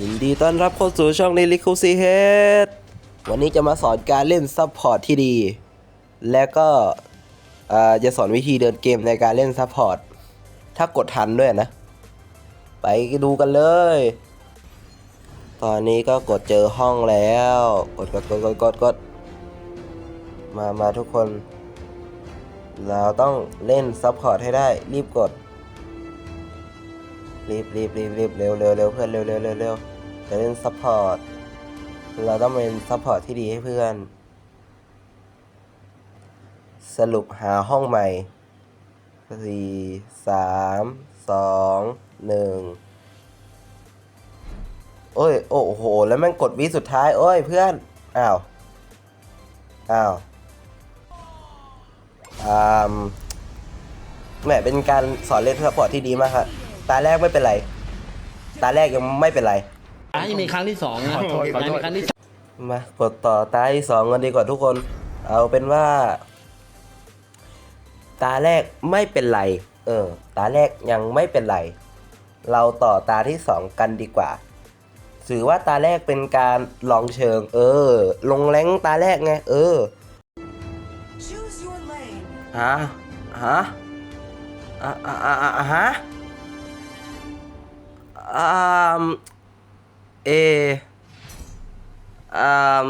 ยินดีต้อนรับเข้าสู่ช่องในลิคูซีเฮดวันนี้จะมาสอนการเล่นซัพพอร์ตที่ดี และก็จะสอนวิธีเดินเกมในการเล่นซัพพอร์ต ถ้ากดทันด้วยนะ ไปดูกันเลย ตอนนี้ก็กดเจอห้องแล้ว กดกดกดกดกดกดมามาทุกคน เราต้องเล่นซัพพอร์ตให้ได้รีบกด รีบรีบรีบรีบเร็วเร็วเร็วเพื่อนเร็วเร็วเร็วเร็วจะเล่นซัพพอร์ตเราต้องเป็นซัพพอร์ตที่ดีให้เพื่อน สรุปหาห้องใหม่สี่สามสองหนึ่งโอ้ยโอ้โห แล้วแม่งกดวิสุดท้ายโอ้ยเพื่อนอ้าวอ้าวอ่าแหมเป็นการสอนเล่นซัพพอร์ตที่ดีมากครับ ตาแรกไม่เป็นไร ตาแรกยังไม่เป็นไรอะยังมีครั้งที่สองนะขอโทษขอโทษ มีครั้งที่สองมากดต่อตาที่สองกันดีกว่าทุกคน เอาเป็นว่า ตาแรกไม่เป็นไร เออ ตาแรกยังไม่เป็นไร เราต่อตาที่สองกันดีกว่า ถือว่าตาแรกเป็นการลองเชิง เออ ลงแรงตาแรกไง เออ Choose your lane. ฮะฮะอะอะอะอะอะฮะ อ่ามเออ่าม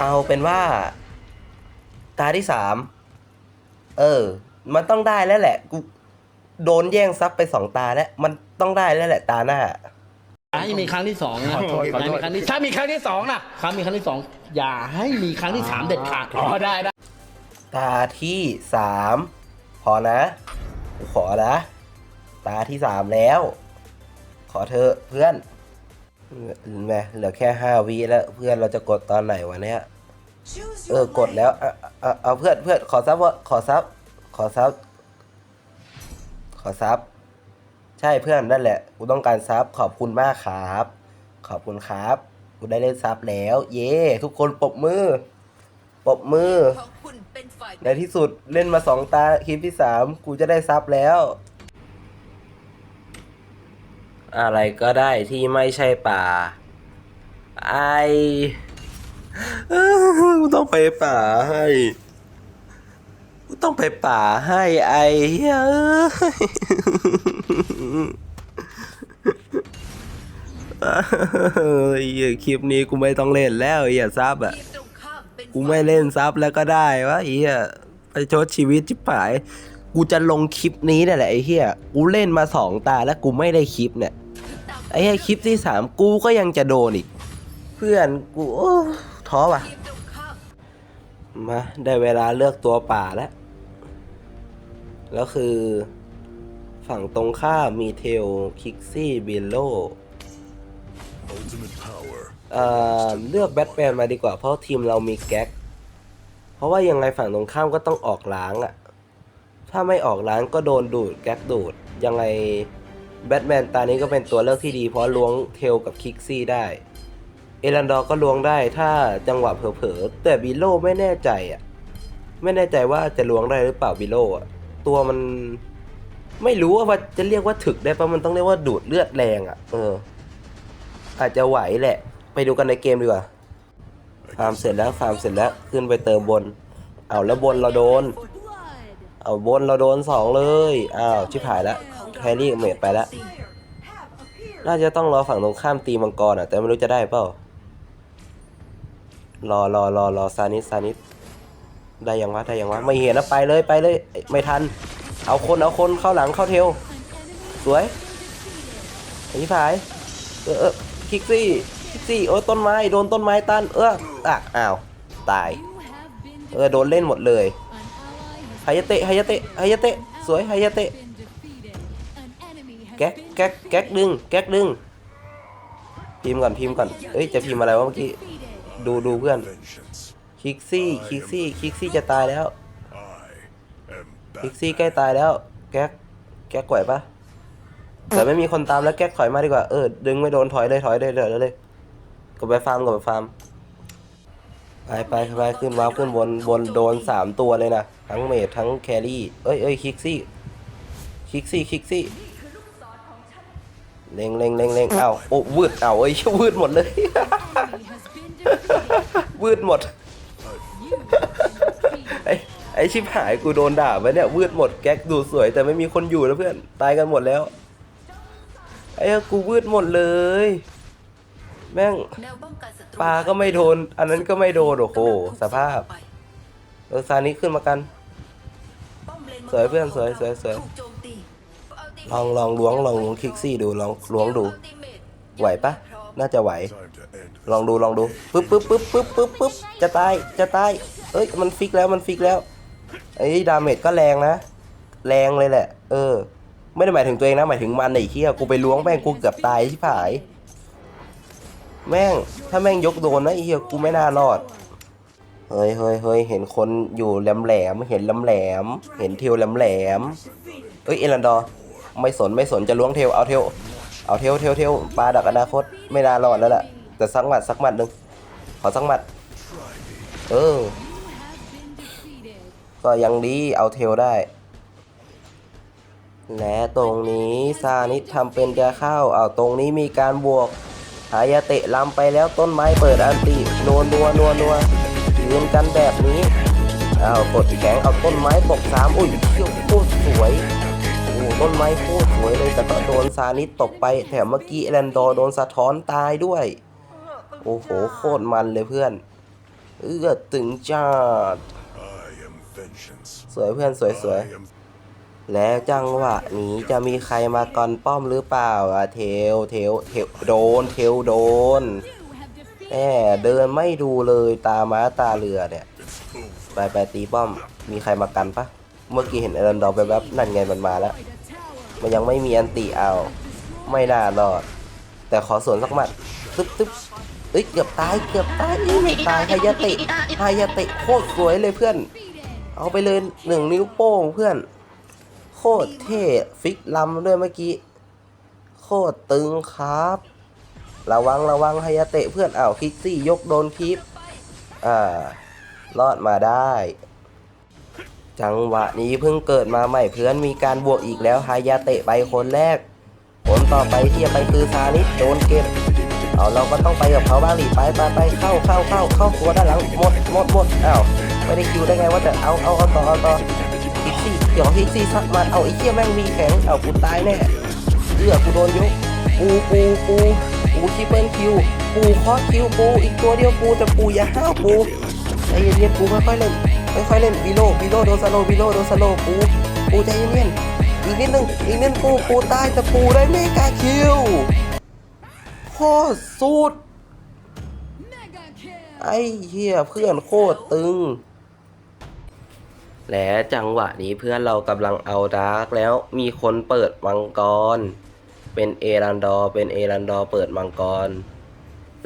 เอาเป็นว่า ตาที่สามเออ มันต้องได้แล้วแหละ กูโดนแย่งซับไปสองตาแล้ว มันต้องได้แล้วแหละตาหน้า อะยังมีครั้งที่สองนะขอโทษขอโทษ ยังมีครั้งที่ถ้ามีครั้งที่สองนะครั้งมีครั้งที่สองอย่าให้มีครั้งที่สามเด็ดขาดอ๋อได้ได้ตาที่สามพอนะกูขอนะ ตาที่สามแล้ว ขอเธอะเพื่อนแหมเหลือแค่ห้าวิแล้วเพื่อนเราจะกดตอนไหนวะเนี่ย Choose เอ your อกดแล้วเอาเอาเอาเพื่อนเพื่อนขอซับวะขอซับขอซับขอซับใช่เพื่อนนั่นแหละกูต้องการซับขอบคุณมากครับ ขอบคุณครับกูได้เล่นซับแล้ว เย้ทุกคนปรบมือปรบมือของคุณเป็นฝ่ายในที่สุดเล่นมาสองตาคลิปที่สามกูจะได้ซับแล้ว อะไรก็ได้ที่ไม่ใช่ป่า ไอ้กูต้องไปป่าให้กูต้องไปป่าให้ไอเฮ้ยเอ้ยคลิปนี้กูไม่ต้องเล่นแล้วอย่าซับอะทีมตรามเป็นกูไม่เล่นซับแล้วก็ได้วะเหี้ยไปชดชีวิตชิบหาย กูจะลงคลิปนี้เนี่ยแหละไอ้เหี้ยกูเล่นมาสองตาแล้วกูไม่ได้คลิปเนี่ย ไอ้เหี้ยคลิปที่สามกูก็ยังจะโดนอีก เพื่อนกูโอ้ท้อว่ะ มาได้เวลาเลือกตัวป่าแล้ว แล้วคือ ฝั่งตรงข้ามมีเทลคิกซี่บิลโลเอ่อเลือกแบทแมนมาดีกว่าเพราะทีมเรามีแก๊ก เพราะว่ายังไงฝั่งตรงข้ามก็ต้องออกล้างอะ่ะ ถ้าไม่ออกล้างก็โดนดูดแก๊กดูด ยังไงแบทแมนตานี้ก็เป็นตัวเลือกที่ดีเพราะล้วงเทลกับคิกซี่ได้ เอรันดอร์ก็ล้วงได้ถ้าจังหวะเผลอๆแต่บิโลไม่แน่ใจอะ ไม่แน่ใจว่าจะล้วงได้หรือเปล่าบิโลอะ ตัวมันไม่รู้ว่าจะเรียกว่าถึกได้ปะมันต้องเรียกว่าดูดเลือดแรงอะ เออ อาจจะไหวแหละ ไปดูกันในเกมดีกว่าฟาร์มเสร็จแล้วฟาร์มเสร็จแล้วขึ้นไปเติมบน เอาแล้วบนเราโดน เอาบนเราโดนสองเลย อ้าว ชิบหายแล้วแครี่เมดไปแล้ว น่าจะต้องรอฝั่งตรงข้ามตีมังกรอะ แต่ไม่รู้จะได้เปล่ารอรอรอรอซานิสซานิสได้ยังวะได้ยังวะไม่เห็นนะไปเลยไปเลยเอ้ยไม่ทัน เอาคนเอาคนเข้าหลังเข้าเทลสวยไอ้ผายเออเออคิกซี่คิกซี่โอ้ต้นไม้โดนต้นไม้ตันเอออะอ้าวตาย เออโดนเล่นหมดเลย ไฮยาเตะไฮยาเตะไฮยาเตะสวยไฮยาเตะแก๊กแก๊กแก๊กดึงแก๊กดึงพิมพ์ก่อนพิมพ์ก่อนเอ้ยจะพิมพ์อะไรวะเมื่อกี้ดูดูเพื่อนคิกซี่คิกซี่คิกซี่จะตายแล้วคิกซี่ใกล้ตายแล้ว แก๊กแก๊กไหวปะแต่ไม่มีคนตามแล้วแก๊กถอยมาดีกว่าเออดึงไม่โดนถอยเลยถอยเลยเดี๋ยวเลยก็ไปฟาร์มก็ไปฟาร์มไปไปไปขึ้นวาร์ขึ้นบนบนโดนสามตัวเลยนะ ทั้งเมดทั้งแครี่ เอ้ยเอ้ยคิกซี่ คิกซี่ คิกซี่เล็งเล็งเล็งเล็งเอาโอ้วืดเอาไอ้ยชวืดหมดเลย วืดหมด ไอ้ไอ้ชิบหายกูโดนด่าไปเนี่ยวืดหมดแก๊กดูสวยแต่ไม่มีคนอยู่แล้วเพื่อน ตายกันหมดแล้ว ไอ้กูวืดหมดเลย แม่งแนวป้องกันศัตรูปลาก็ไม่โดน อันนั้นก็ไม่โดน โอ้โห สภาพเออซานี้ขึ้นมากัน สวยเพื่อนสวยสวยสวยลองลองล้วงลองล้วงคิกซี่ดูลองล้วงดู ไหวปะน่าจะไหว ลองดูลองดูปึ๊บปึ๊บปึ๊บปึ๊บปึ๊บปึ๊บจะตายจะตายเอ้ยมันฟิกแล้วมันฟิกแล้วไอ้ดาเมจก็แรงนะ แรงเลยแหละ เออ ไม่ได้หมายถึงตัวเองนะหมายถึงมันไอ้เหี้ยกูไปล้วงแม่งกูเกือบตายที่ผาย แม่งถ้าแม่งยกโดนนะไอ้เหี้ยกูไม่น่ารอด เฮ้ยเฮ้ยเฮ้ยเห็นคนอยู่แหลมแหลมเห็นแหลมแหลมเห็นเทวแหลมแหลมเอ้ยเอรันดอร์ไม่สนไม่สนจะล้วงเทวเอาเทวเอาเทวเทวเทวปลาดักอนาคตไม่น่ารอดแล้วล่ะแต่สักหมัดสักหมัดหนึ่งขอสักหมัด เออ ก็ยังดีเอาเทลได้ และตรงนี้ซานิทำเป็นจะเข้าเอาตรงนี้มีการบวกหายาเตะลำไปแล้วต้นไม้เปิดอันตินัวนัวนัวนัว ยืนกันแบบนี้เอากดแข็งเอาต้นไม้ตกสามอุ้ยเขี้ยวโคตรสวยโอ้ต้นไม้โคตรสวยเลยแต่ก็โดนซานิดตกไปแถมเมื่อกี้แลนดอโดนสะท้อนตายด้วย โอ้โหโคตรมันเลยเพื่อนเอื้อตึงจัดสวยเพื่อนสวยสวยแล้วจังหวะนี้จะมีใครมากอนป้อมหรือเปล่าอะเทลเทลเทลโดนเทลโดน แหมเดินไม่ดูเลยตาม้าตาเรือเนี่ย ไปไปตีป้อม มีใครมากันปะเมื่อกี้เห็นเอรันดอร์ไปแบบนั่นไงมันมาแล้ว มันยังไม่มีอันติเอา ไม่น่ารอด แต่ขอสวนสักหมัดตึ๊บตึ๊บเอ้ยเกือบตายเกือบตายไม่ตายไฮยาเตะไฮยาเตะโคตรสวยเลยเพื่อน เอาไปเลยหนึ่งนิ้วโป้งเพื่อน โคตรเท่ฟิกลำด้วยเมื่อกี้ โคตรตึงครับ ระวังระวังไฮยาเตะเพื่อนอ้าวคิกซี่ยกโดนคลิปอ่ารอดมาได้ จังหวะนี้เพิ่งเกิดมาใหม่เพื่อนมีการบวกอีกแล้วไฮยาเตะไปคนแรกคนต่อไปที่จะไปคือซานิสโดนเก็บเอาเราก็ต้องไปกับเขาบ้างดิไปไปไปเข้าเข้าเข้าเข้าตัวด้านหลังหมดหมดหมดอ้าวไม่ได้คิวได้ไงว่าแต่เอาเอาเอาต่อเอาต่อฮิกซี่เดี๋ยวฮิกซี่สักมาเอาไอ้เหี้ยแม่งมีแข็งเอากูตายแน่เอื้อกูโดนยกปูปูปู ปูคิปเปิลคิว ปูคอคิวปูอีกตัวเดียวปูแต่ปูอย่าห้าวปูใจเย็นๆปูค่อยๆเล่นค่อยๆเล่นบิโลบิโลโดนสโลบิโลโดนสโลปูปูใจเย็นๆอีกนิดนึงอีกนิดปูปูตายแต่ปูได้เมกาคิวโคตรสุดไอ้เหี้ยเพื่อนโคตรตึง และจังหวะนี้เพื่อนเรากำลังเอาดาร์กแล้วมีคนเปิดมังกร เป็นเอรันดอร์เป็นเอรันดอร์เปิดมังกร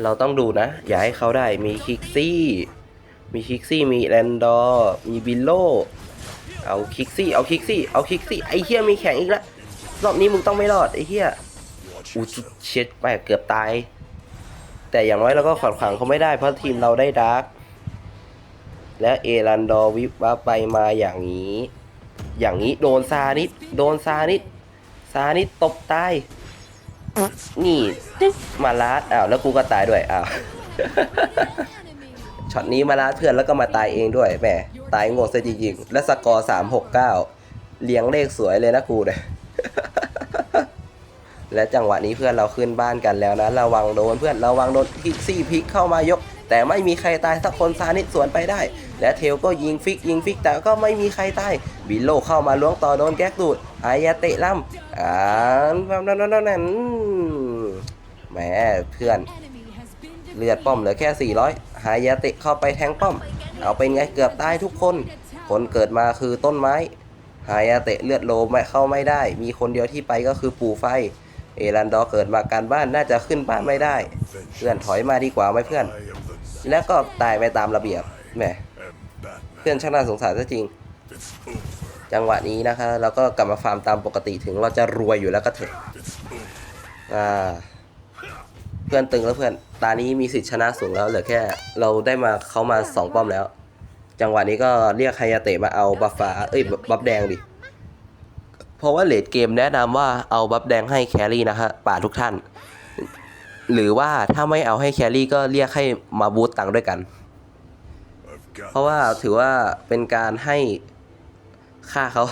เราต้องดูนะ อย่าให้เขาได้มีคิกซี่ มีคิกซี่มีแรนดอร์มีบิลโล เอาคิกซี่เอาคิกซี่เอาคิกซี่ไอเหี้ยมีแข่งอีกแล้วรอบนี้มึงต้องไม่รอดไอเหี้ยอูเช็ดไปเกือบตาย แต่อย่างน้อยเราก็ขวัญขวางเขาไม่ได้เพราะทีมเราได้ดาร์กและเอรันดอร์วิบวับไปมาอย่างนี้ อย่างนี้โดนซานิดโดนซานิดซานิดตบตาย นี่มาลาดอ้าวแล้วกูก็ตายด้วยอ้าวช็อตนี้มาลาดเพื่อนแล้วก็มาตายเองด้วยแหมตายงงซะจริงๆและสกอร์สามหกเก้าเลี้ยงเลขสวยเลยนะกูเนี่ยและจังหวะนี้เพื่อนเราขึ้นบ้านกันแล้วนะ ระวังโดนเพื่อนระวังโดนพิกซี่พิกเข้ามายก แต่ไม่มีใครตายสักคนซานิสวนไปได้ และเทลก็ยิงฟิกยิงฟิกแต่ก็ไม่มีใครตายบิลโลเข้ามาล้วงต่อโดนแก๊กดูดอายาเตะล่ำอ่านนั่นนั่นนั่นแหมเพื่อนเลือดป้อมเหลือแค่ 400 หายาเตะเข้าไปแทงป้อม เอาเป็นไงเกือบตายทุกคน คนเกิดมาคือต้นไม้ หายาเตะเลือดโลไม่เข้าไม่ได้ มีคนเดียวที่ไปก็คือปู่ไฟ เอรันดอร์เกิดมาการบ้านน่าจะขึ้นบ้านไม่ได้ เพื่อนถอยมาดีกว่าไหมเพื่อน แล้วก็ตายไปตามระเบียบแหมเพื่อนช่างน่าสงสารซะจริง จังหวะนี้นะคะเราก็กลับมาฟาร์มตามปกติถึงเราจะรวยอยู่แล้วก็เถอะอ่าเพื่อนตึงแล้วเพื่อนตานี้มีสิทธิ์ชนะสูงแล้วเหลือแค่เราได้มาเขามาสองป้อมแล้ว จังหวะนี้ก็เรียกไฮยาเตะมาเอาบัฟฟ้าเอ้ยบัฟแดงดิเพราะว่าเลดเกมแนะนำว่าเอาบัฟแดงให้แครี่นะฮะป่าทุกท่าน หรือว่าถ้าไม่เอาให้แครี่ก็เรียกให้มาบูตตังค์ด้วยกัน เพราะว่าถือว่าเป็นการให้ค่าเขา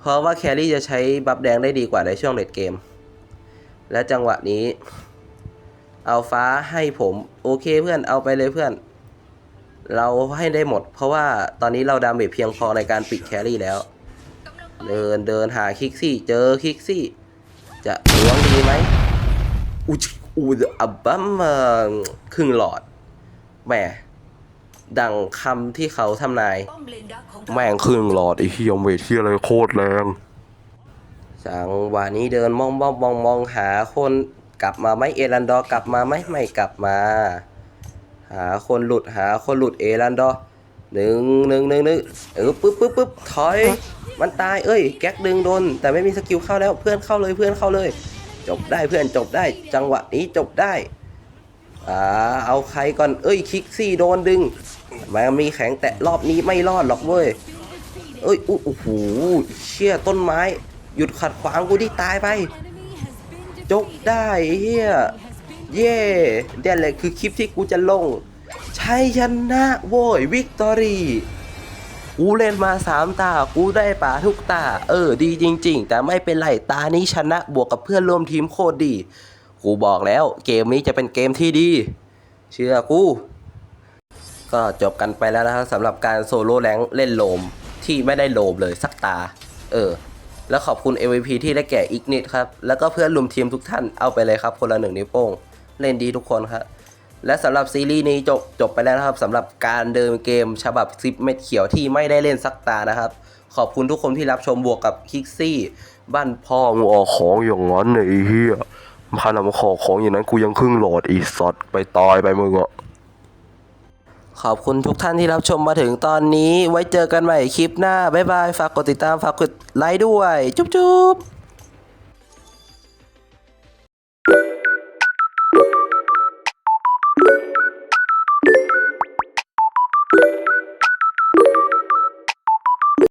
เพราะว่าแครี่จะใช้บัฟแดงได้ดีกว่าในช่วงเลดเกม และจังหวะนี้ เอาฟ้าให้ผมโอเคเพื่อนเอาไปเลยเพื่อน เราให้ได้หมด เพราะว่าตอนนี้เราดาเมจเพียงพอในการปิดแครี่แล้ว เดินเดินหาคิกซี่ เจอคิกซี่ จะล้วงดีไหม อุยอูอับบัมเอ่อครึ่งหลอดแหมดังคำที่เขาทำนายป้อมเลนดักของเราแม่งครึ่งหลอดไอ้เฮียเวทที่อะไรโคตรแรงจังหวะนี้เดินมองมองมองมองหาคนกลับมาไหมเอรันดอร์กลับมาไหมไม่กลับมา หาคนหลุดหาคนหลุดเอรันดอร์หนึ่งหนึ่งหนึ่งหนึ่งเออปึ๊บปึ๊บปึ๊บถอย มันตายเอ้ยแก๊กดึงโดน แต่ไม่มีสกิลเข้าแล้วเพื่อนเข้าเลยเพื่อนเข้าเลย จบได้เพื่อนจบได้ จังหวะนี้จบได้อ่าเอาใครก่อน เอ้ยคิกซี่โดนดึงมันมีแข็งแต่รอบนี้ไม่รอดหรอกเว้ยเอ้ยโอ้โหเชี่ยต้นไม้ หยุดขัดขวางกูที่ตายไป จบได้เฮียเย่เดี๋ยแหละคือคลิปที่กูจะลงชัยชนะโว้ยวิกตอรี่ กูเล่นมาสามตา กูได้ป่าทุกตา เออดีจริง ๆ แต่ไม่เป็นไรตานี้ชนะบวกกับเพื่อนร่วมทีมโคตรดี กูบอกแล้วเกมนี้จะเป็นเกมที่ดี เชื่อกู ก็จบกันไปแล้วนะครับสำหรับการโซโล่แรงค์เล่นโลมที่ไม่ได้โลมเลยสักตา เออ แล้วขอบคุณ MVP ที่ได้แก่อีกนิดครับ แล้วก็เพื่อนร่วมทีมทุกท่านเอาไปเลยครับ คนละหนึ่งนิ้วโป้ง เล่นดีทุกคนครับ และสำหรับซีรีส์นี้จบจบไปแล้วนะครับสำหรับการเดินเกมฉบับซิปเม็ดเขียวที่ไม่ได้เล่นสักตานะครับ ขอบคุณทุกคนที่รับชมบวกกับคิกซี่ บ้านพ่อมึงออกของอย่างนั้นไอ้เหี้ยขนามาขอของอย่างนั้นกูยังครึ่งหลอดอีสัตว์ไปตายไปมึงอะขอบคุณทุกท่านที่รับชมมาถึงตอนนี้ ไว้เจอกันใหม่คลิปหน้า บ๊ายบาย ฝากกดติดตาม ฝากกดไลค์ด้วย จุ๊บจุ๊บ